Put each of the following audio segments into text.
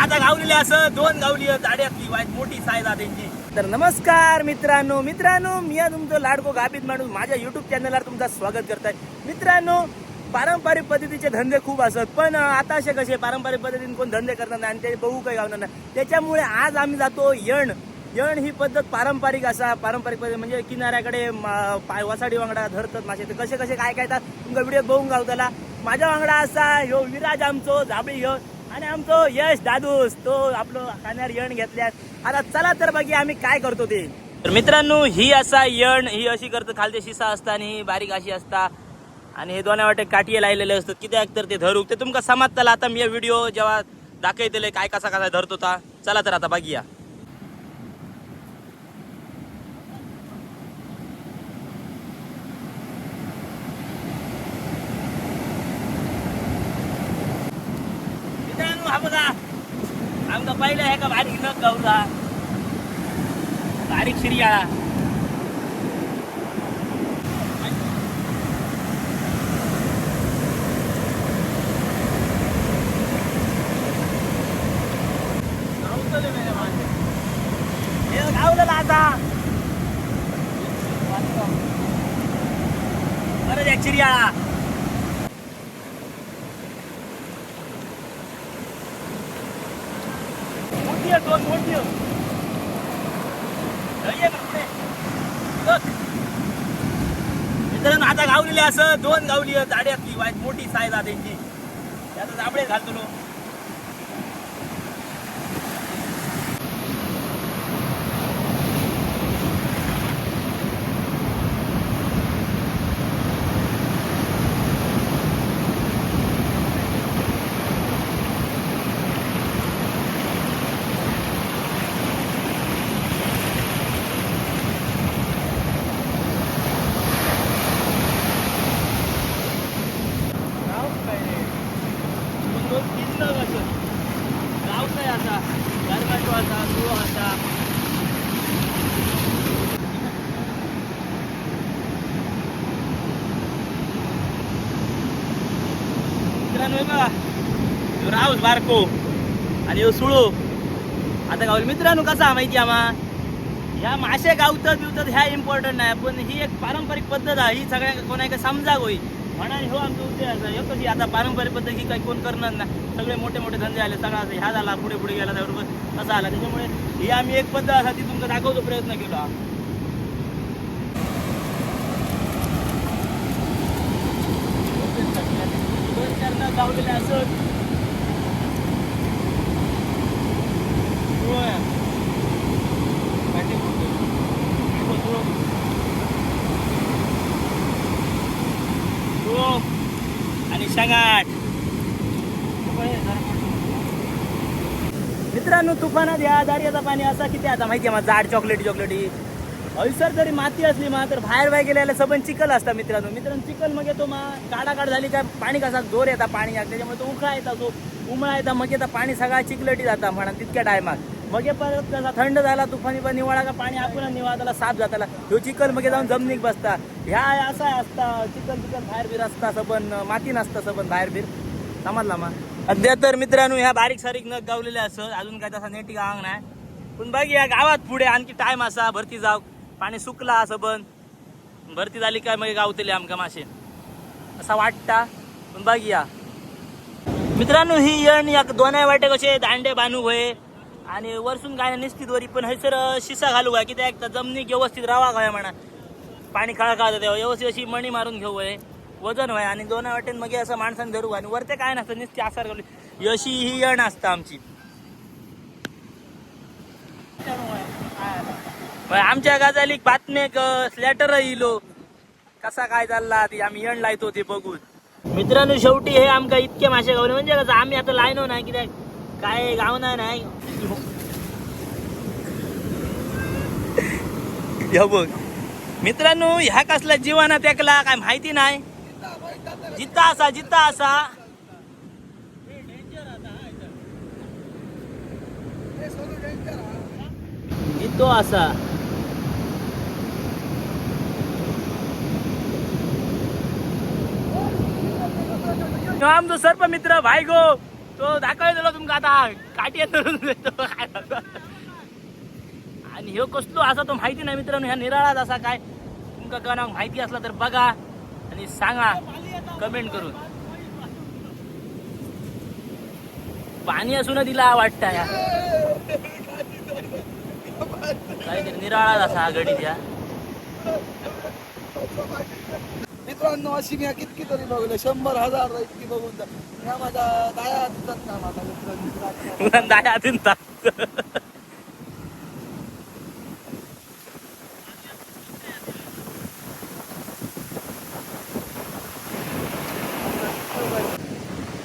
आता गावलेले असं दोन गावली दाड्यातली वाईट मोठी सायदा त्यांची. तर नमस्कार मित्रांनो मित्रांनो मी तुमचं लाडको गाबीत माणूस माझ्या युट्यूब चॅनलला तुमचं स्वागत करताय. मित्रांनो पारंपरिक पद्धतीचे धंदे खूप असत पण आता असे कसे पारंपरिक पद्धतीने कोण धंदे करणार नाही आणि ते बघू काही गावणार नाही. त्याच्यामुळे आज आम्ही जातो यण. यण ही पद्धत पारंपरिक असा पारंपरिक पद्धत म्हणजे किनाऱ्याकडे पाय वसाडी वांगडा धरतात मासे. ते कसे कसे काय काय येतात तुमका व्हिडिओ बघून गावताला माझ्या वांगडा असा ह्यो विराज आमचो झाबळी ह्यो आणि आमचो यश दादूस तो आपलं खाण्यावर यण घेतल्यास आता चला तर बघी आम्ही काय करतो ते. तर मित्रांनो ही असा यण ही अशी करतो खालते शिसा असता आणि ही बारीक अशी असता. आणि हे दोन्ही वाटे काठी लायलेले असतात. कित्याक तर ते धरूक. ते तुमका समजतला आता मी व्हिडिओ जेव्हा दाखवतले काय कसा कसा धरतो ता. चला तर आता बघूया. मित्रांनो हा बघा आमका पहिलं आहे का बारीक नग गावला बारीक शिरियाळा आता. बरं चिरियाळा मोठी आहे मित्रांनो आता गावलेले असं दोन गावली आहेत दाड्यातली वाईट मोठी साईज आहे त्यांची त्यात दाबडे घालतो लो. गाव काय रे? दोन दोन तीन नग असं गाव काय आता गरमाटो आता सुळो आता मित्रांनो का राऊस बारको आणि ह्यो सुळो. आता गावल मित्रांनो कसा माहिती आम्हा ह्या मासे गावतात बिवतात ह्या इम्पॉर्टंट नाही. पण ही एक पारंपरिक पद्धत आहे. ही सगळ्या कोणा समजा होई म्हणा हो आमचं उद्देश असा कशी आता पारंपरिक पद्धत ही काही कोण करणार नाही. सगळे मोठे मोठे धंदे आले. सगळा ह्या झाला पुढे पुढे गेला. त्याबरोबर असा आला? त्याच्यामुळे ही आम्ही एक पद्धत असा ती तुमचा दाखवतो प्रयत्न केला. दोन चार नग असत आणि शंगाट मित्रांनो तुफानात या दार्याचा पाणी असा किती आता? माहिती आहे मला? जाड चॉकलेटी चॉकलेटी. हयसर जरी माती असली मा तर बाहेर बाहेर गेलेला सबन चिखल असता मित्रांनो. मित्रांनो चिखल मग येतो मा काढा झाली काय पाणी कसा जोर येता पाणी याक त्याच्यामुळे तो उकळा येता तो उमळा येता मग येता पाणी सगळा चिखलटी जाता म्हणा तितक्या टायमात. मग परत कसा थंड झाला तुफानी पण निवाळा का पाणी आपण निवाळाला साफ जाताला. ह्यो चिखल मग जाऊन जमनीक बसता ह्या असा असता चिखल चिखल बाहेर बीर असता सबन माती नसता सबन बाहेर बीर समजला मा? सध्या तर मित्रांनो ह्या बारीक सारीक नग गावलेल्या असत अजून काय तसा नेटी गावांग नाही. पण बघ या गावात पुढे आणखी टाइम असा भरती जाऊ. पाणी सुकला पण भरती झाली काय मग गावतले आमका मासे? असा वाटता पण बघया मित्रांनो ही येण या दोन्ही वाटे कसे दांडे बांधू होय आणि वरसून काय निश्चित वरी पण हैसर शिसा घालू काय कित्याक एकदा जमनीक व्यवस्थित रावा काय म्हणा? पाणी खळा खळा तेव्हा व्यवस्थित अशी मणी मारून घेऊ होय. वजन व्हाय आणि दोन्ही वाटेन मग असं माणसाने धरू. आणि वरते काय नसतं नुसती आसार घालू. अशी ही येण असता आमची होय, आमच्या गाजालीक बातमेक स्लॅटर इलो कसा काय चालला ती आम्ही येण लायतो ते बघून. मित्रांनो शेवटी हे आमका इतके मासे गावले. म्हणजे कसं आम्ही आता लायनो नाही की काय गावना नाही. बघ. मित्रांनो ह्या कसला जीवाना त्याकला काय माहिती नाही? जित्ता असा जित्ता असा. जितो असा. आमचो सर्प मित्र भाई गो. तो दाखवलेलो तुमका आता. काटी धरून देतो काय आणि ह्यो कसलो असा तो माहिती नाही मित्रांनो ह्या निराळाच असा काय? तुमका कोणाक माहिती असला तर बघा आणि सांगा. कमेंट करून. पाणी असून दिला वाटतं या. काहीतरी निराळाच असा हा गडी मित्रांनो अशी मी कितकी तरी बघले शंभर हजार इतकी बघून जा. ह्या माझ्या दाया हातात काम आता मित्रांनो. दाया हातीन ताक.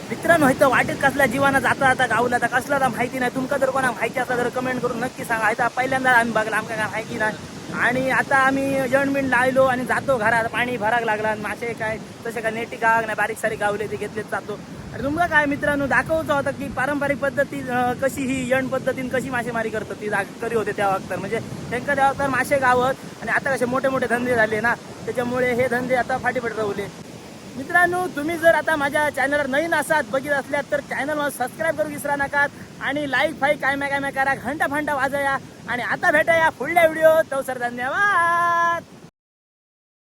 मित्रांनो इथं वाटेत कसल्या जीवाना जाता जाता गावला तर कसला तर माहिती नाही. तुमका जर कोणा माहिती असला तर कमेंट करून नक्की सांगा. इथं पहिल्यांदा आम्ही बघला आमका काय माहिती नाही. आणि आता आम्ही जणबिण लायलो आणि जातो घरात. पाणी भराक लागला आणि मासे काय तसे काय नेटी गाव नाही बारीक सारी गावले ते घेतलेच जातो. आणि तुम्हाला काय मित्रांनो दाखवतो होता की पारंपरिक पद्धती कशी ही यण पद्धतीने कशी मासेमारी करतात ती करी होते त्या वक्तार म्हणजे त्यांच्या त्या वक्तार मासे गावत आणि आता कसे मोठे मोठे धंदे झाले ना त्याच्यामुळे हे धंदे आता फाटीफट राहले. मित्रांनो तुम्ही जर आता माझ्या चॅनलवर नवीन असात बघित असल्यात तर चॅनल सबस्क्राईब करू विसरा नका आणि लाईक फाईक काय काय करा घंटा फंटा वाजया आणि आता भेटाया पुढल्या व्हिडिओ तो सर धन्यवाद.